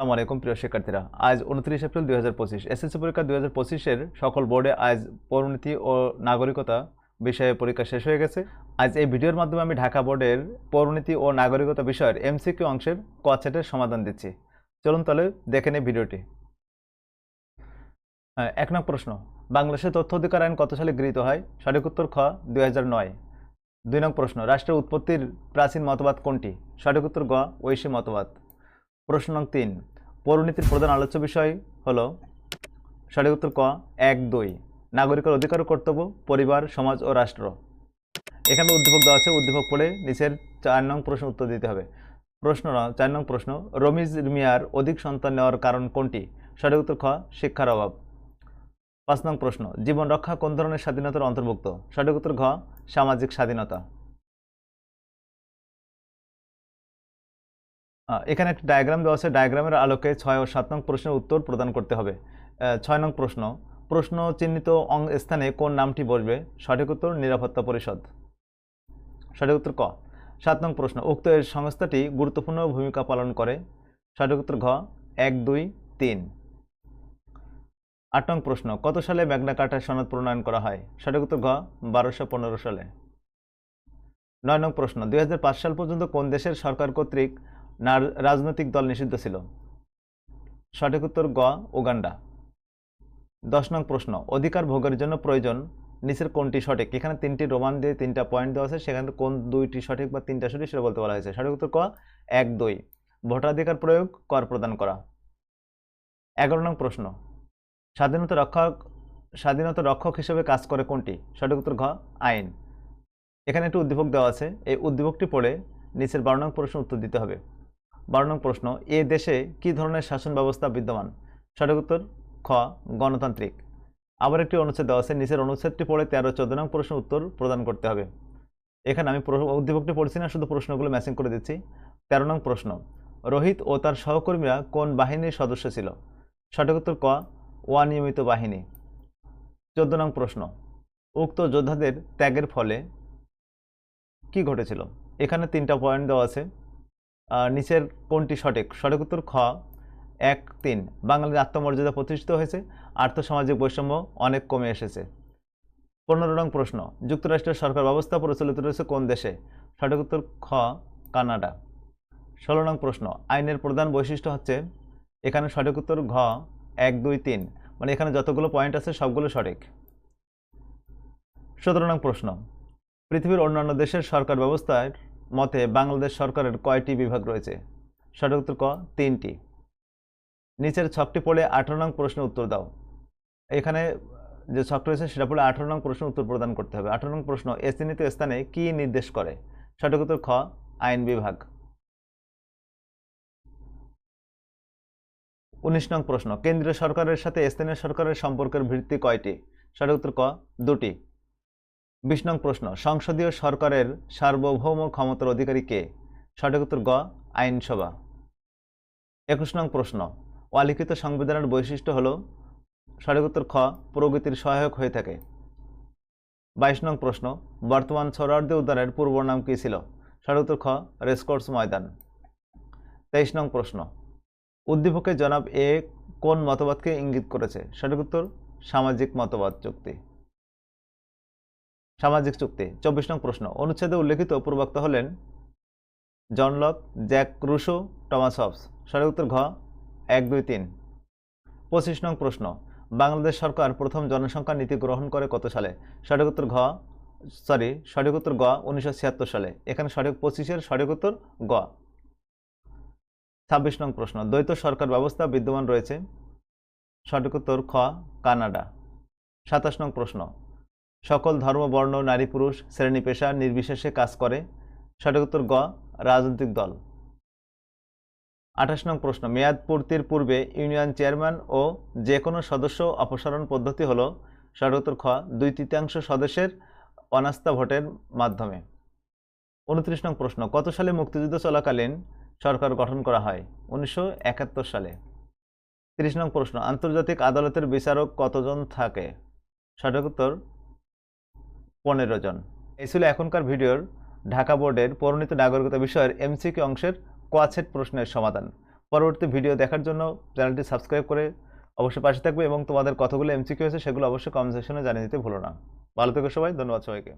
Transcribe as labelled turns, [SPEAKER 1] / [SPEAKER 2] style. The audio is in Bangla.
[SPEAKER 1] আসসালামু আলাইকুম প্রিয় শিক্ষার্থীরা। আজ উনত্রিশ এপ্রিল দুই হাজার পঁচিশ। এসএসসি পরীক্ষা দুই হাজার পঁচিশের সকল বোর্ডে আজ পরিণতি ও নাগরিকতা বিষয়ে পরীক্ষা শেষ হয়ে গেছে। আজ এই ভিডিওর মাধ্যমে আমি ঢাকা বোর্ডের পরিণতি ও নাগরিকতা বিষয়ের এমসিকিউ অংশের কোয়াচেটের সমাধান দিচ্ছি। চলুন তাহলে দেখে নিই ভিডিওটি। হ্যাঁ, এক নং প্রশ্ন। বাংলাদেশের তথ্য অধিকার আইন কত সালে গৃহীত হয়? সঠিক উত্তর খ দুই হাজার নয়। দুই নং প্রশ্ন। রাষ্ট্রের উৎপত্তির প্রাচীন মতবাদ কোনটি? সঠিক উত্তর গ ঐশী মতবাদ। প্রশ্ন নং তিন, পৌরনীতির প্রধান আলোচ্য বিষয় হল সঠিক উত্তর ক, এক, দুই, নাগরিকের অধিকার কর্তব্য, পরিবার, সমাজ ও রাষ্ট্র। এখানে উদ্দীপক দেওয়া আছে, উদ্দীপক পড়ে নিচের চার নং প্রশ্ন উত্তর দিতে হবে। প্রশ্ন চার নং প্রশ্ন, রমিজ মিয়ার অধিক সন্তান নেওয়ার কারণ কোনটি? সঠিক উত্তর খ, শিক্ষার অভাব। পাঁচ নং প্রশ্ন, জীবন রক্ষা কোন ধরনের স্বাধীনতার অন্তর্ভুক্ত? সঠিক উত্তর ঘ, সামাজিক স্বাধীনতা। এখানে একটা ডায়াগ্রাম দেওয়া আছে। ডায়াগ্রামের আলোকে ছয় ও সাত নং প্রশ্নের উত্তর প্রদান করতে হবে। ছয় নং প্রশ্ন। প্রশ্ন চিহ্নিত অং- স্থানে কোন নামটি বসবে? সঠিক উত্তর নিরাপত্তা পরিষদ। সঠিক উত্তর ক। সাত নং প্রশ্ন। উক্ত এই সংস্থাটি গুরুত্বপূর্ণ ভূমিকা পালন করে। সঠিক উত্তর ঘ। এক, দুই, তিন। আট নং প্রশ্ন। কত সালে ম্যাগনা কার্টা সনদ প্রণয়ন করা হয়? সঠিক উত্তর ঘ, বারোশো পনেরো সালে। নয় নং প্রশ্ন। দু হাজার পাঁচ সাল পর্যন্ত কোন দেশের সরকার কর্তৃক নার- রাজনৈতিক দল নিষিদ্ধ ছিল। সঠিক উত্তর গ, উগান্ডা। দশ নং প্রশ্ন, অধিকার ভোগের জন্য প্রয়োজন নিচের কোনটি সঠিক? এখানে তিনটি রোমান দিয়ে তিনটা পয়েন্ট দেওয়া আছে, সেখানে কোন দুইটি সঠিক বা তিনটা সঠিক সেটা বলতে বলা হয়েছে। সঠিক উত্তর ক, এক, দুই। ভোটাধিকার প্রয়োগ, কর প্রদান করা। এগারো নং প্রশ্ন, স্বাধীনতা রক্ষক স্বাধীনতা রক্ষক হিসেবে কাজ করে কোনটি? সঠিক উত্তর ঘ আইন। এখানে একটি উদ্দীপক দেওয়া আছে, এই উদ্দীপকটি পড়ে নিচের বারো নং প্রশ্ন উত্তর দিতে হবে। বারো নং প্রশ্ন, এ দেশে কি ধরনের শাসন ব্যবস্থা বিদ্যমান? সঠিক উত্তর, খ, গণতান্ত্রিক। আবার একটি অনুচ্ছেদ দেওয়া আছে, নিচের অনুচ্ছেদটি পড়ে তেরো, চোদ্দ নং প্রশ্ন উত্তর প্রদান করতে হবে। এখানে আমি উদ্দীপকটি পড়ছি না, শুধু প্রশ্নগুলো ম্যাচিং করে দিচ্ছি। তেরো নং প্রশ্ন, রোহিত ও তার সহকর্মীরা কোন বাহিনীর সদস্য ছিল? সঠিক উত্তর, ক, অনিয়মিত বাহিনী। চোদ্দ নং প্রশ্ন, উক্ত যোদ্ধাদের ত্যাগের ফলে কি ঘটেছিল? এখানে তিনটা পয়েন্ট দেওয়া আছে। নিচের কোনটি সঠিক? সঠিক উত্তর খ। এক, তিন। বাঙালির আত্মমর্যাদা প্রতিষ্ঠিত হয়েছে, আর্থসামাজিক বৈষম্য অনেক কমে এসেছে। পনেরো নং প্রশ্ন। যুক্তরাষ্ট্রের সরকার ব্যবস্থা প্রচলিত রয়েছে কোন দেশে? সঠিক উত্তর খ, কানাডা। ষোলো নং প্রশ্ন। আইনের প্রধান বৈশিষ্ট্য হচ্ছে, এখানে সঠিক উত্তর ঘ, এক, দুই, তিন। মানে এখানে যতগুলো পয়েন্ট আছে, সবগুলো সঠিক। সতেরো নং প্রশ্ন। পৃথিবীর অন্যান্য দেশের সরকার ব্যবস্থার মতে বাংলাদেশ সরকারের কয়টি বিভাগ রয়েছে? সঠিক উত্তর ক, তিনটি। নিচের ছকটি পড়ে আঠারো নং প্রশ্নের উত্তর দাও। এখানে যে ছকটি রয়েছে সেটা পড়ে আঠারো নং প্রশ্নের উত্তর প্রদান করতে হবে। আঠারো নং প্রশ্ন এ স্থানে কি নির্দেশ করে? সঠিক উত্তর খ, আইন বিভাগ। উনিশ নং প্রশ্ন, কেন্দ্রীয় সরকারের সাথে স্থানীয় সরকারের সম্পর্কের ভিত্তি কয়টি? সঠিক উত্তর ক, দুটি। বিশ নং প্রশ্ন, সংসদীয় সরকারের সার্বভৌম ক্ষমতার অধিকারী কে? সঠিক উত্তর গ, আইনসভা। একুশ নং প্রশ্ন, অলিখিত সংবিধানের বৈশিষ্ট্য হল, সঠিক উত্তর খ, প্রগতির সহায়ক হয়ে থাকে। বাইশ নং প্রশ্ন, বর্তমান সোহরাওয়ার্দী উদ্যানের পূর্ব নাম কী ছিল? সঠিক উত্তর খ, রেসকোর্স ময়দান। তেইশ নং প্রশ্ন উদ্দীপকে জনাব এ কোন মতবাদকে ইঙ্গিত করেছে? সঠিক উত্তর, সামাজিক মতবাদ চুক্তি। সামাজিক চুক্তি। চব্বিশ নং প্রশ্ন। অনুচ্ছেদে উল্লেখিত পূর্বক্তা হলেন John Locke Jacques Rousseau, Thomas Hobbes. সঠিক উত্তর ঘ, এক, দুই, তিন। পঁচিশ নং প্রশ্ন। বাংলাদেশ সরকার প্রথম জনসংখ্যা নীতি গ্রহণ করে কত সালে? সঠিক উত্তর ঘ, সরি, সঠিক উত্তর গ উনিশশো ছিয়াত্তর সালে। এখানে সঠিক পঁচিশের সঠিক উত্তর গ ছাব্বিশ নং প্রশ্ন। দ্বৈত সরকার ব্যবস্থা বিদ্যমান রয়েছে? সঠিক উত্তর খ, কানাডা। সাতাশ নং প্রশ্ন। সকল ধর্ম, বর্ণ, নারী, পুরুষ, শ্রেণি পেশা নির্বিশেষে কাজ করে। সঠিক উত্তর গ, রাজনৈতিক দল। আঠাশ নং প্রশ্ন, মেয়াদ পূর্তির পূর্বে ইউনিয়ন চেয়ারম্যান ও যে কোনো সদস্য অপসারণ পদ্ধতি হল, সঠিক উত্তর খ, দুই তৃতীয়াংশ সদস্যের অনাস্থা ভোটের মাধ্যমে। উনত্রিশ নং প্রশ্ন, কত সালে মুক্তিযুদ্ধ চলাকালীন সরকার গঠন করা হয়? উনিশশো একাত্তর সালে। তিরিশ নং প্রশ্ন, আন্তর্জাতিক আদালতের বিচারক কতজন থাকে? সঠিক উত্তর পনেরো জন। এই ছিল এখনকার ভিডিওর ঢাকা বোর্ডের পরিণত নাগরিকতা বিষয়ের এমসিকিউ অংশের কোয়াছেট প্রশ্নের সমাধান। পরবর্তী ভিডিও দেখার জন্য চ্যানেলটি সাবস্ক্রাইব করে অবশ্যই পাশে থাকবে এবং তোমাদের কতগুলো এমসিকিউ হয়েছে সেগুলো অবশ্যই কমেন্ট সেকশনে জানিয়ে দিতে ভুলো না। ভালো থেকো সবাই, ধন্যবাদ সবাইকে।